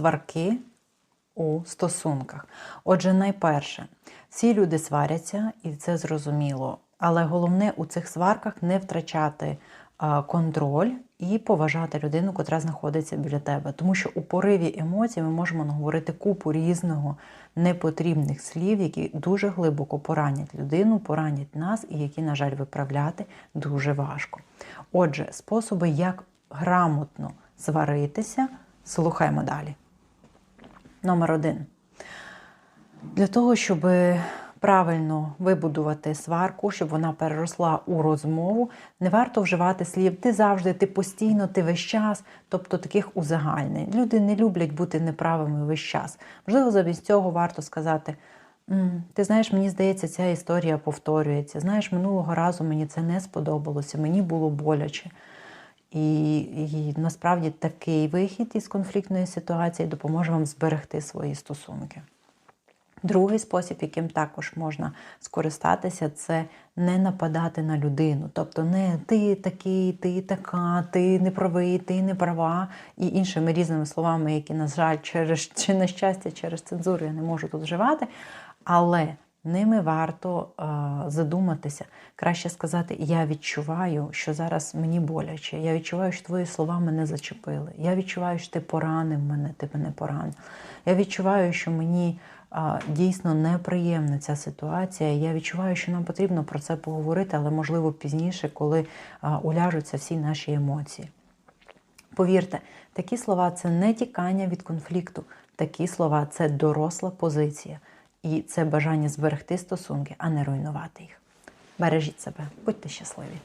сварки у стосунках. Отже, найперше, всі люди сваряться, і це зрозуміло. Але головне у цих сварках не втрачати контроль і поважати людину, котра знаходиться біля тебе. Тому що у пориві емоцій ми можемо наговорити купу різного непотрібних слів, які дуже глибоко поранять людину, поранять нас, і які, на жаль, виправляти дуже важко. Отже, способи, як грамотно сваритися, слухаємо далі. Номер один. Для того, щоб правильно вибудувати сварку, щоб вона переросла у розмову, не варто вживати слів ти завжди, ти постійно, ти весь час, тобто таких узагальнень. Люди не люблять бути неправими весь час. Можливо, замість цього варто сказати. Ти знаєш, мені здається, ця історія повторюється. Знаєш, минулого разу мені це не сподобалося, мені було боляче. І, і насправді такий вихід із конфліктної ситуації допоможе вам зберегти свої стосунки. Другий спосіб, яким також можна скористатися, це не нападати на людину. Тобто не ти такий, ти така, ти не правий, ти не права, і іншими різними словами, які, на жаль, через чи на щастя, через цензуру я не можу тут вживати. Але ними варто е, задуматися. Краще сказати, я відчуваю, що зараз мені боляче. Я відчуваю, що твої слова мене зачепили. Я відчуваю, що ти поранив мене, ти мене поранив. Я відчуваю, що мені дійсно неприємна ця ситуація. Я відчуваю, що нам потрібно про це поговорити, але можливо пізніше, коли уляжуться всі наші емоції. Повірте, такі слова це не тікання від конфлікту, такі слова це доросла позиція. І це бажання зберегти стосунки, а не руйнувати їх. Бережіть себе, будьте щасливі!